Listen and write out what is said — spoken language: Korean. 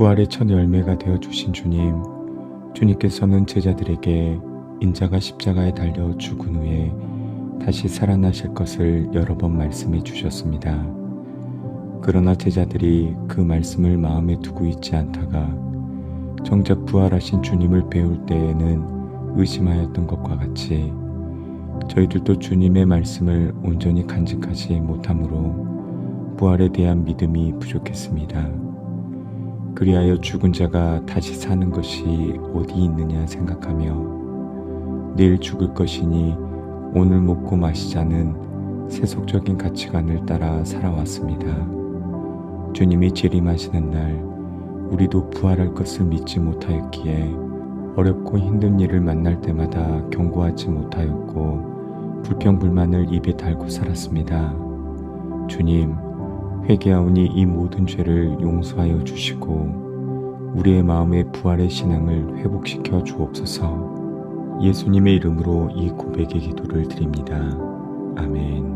부활의 첫 열매가 되어 주신 주님, 주님께서는 제자들에게 인자가 십자가에 달려 죽은 후에 다시 살아나실 것을 여러 번 말씀해 주셨습니다. 그러나 제자들이 그 말씀을 마음에 두고 있지 않다가 정작 부활하신 주님을 배울 때에는 의심하였던 것과 같이 저희들도 주님의 말씀을 온전히 간직하지 못하므로 부활에 대한 믿음이 부족했습니다. 그리하여 죽은 자가 다시 사는 것이 어디 있느냐 생각하며 내일 죽을 것이니 오늘 먹고 마시자는 세속적인 가치관을 따라 살아왔습니다. 주님이 재림하시는 날 우리도 부활할 것을 믿지 못하였기에 어렵고 힘든 일을 만날 때마다 경고하지 못하였고 불평불만을 입에 달고 살았습니다. 주님, 회개하오니 이 모든 죄를 용서하여 주시고 우리의 마음의 부활의 신앙을 회복시켜 주옵소서. 예수님의 이름으로 이 고백의 기도를 드립니다. 아멘.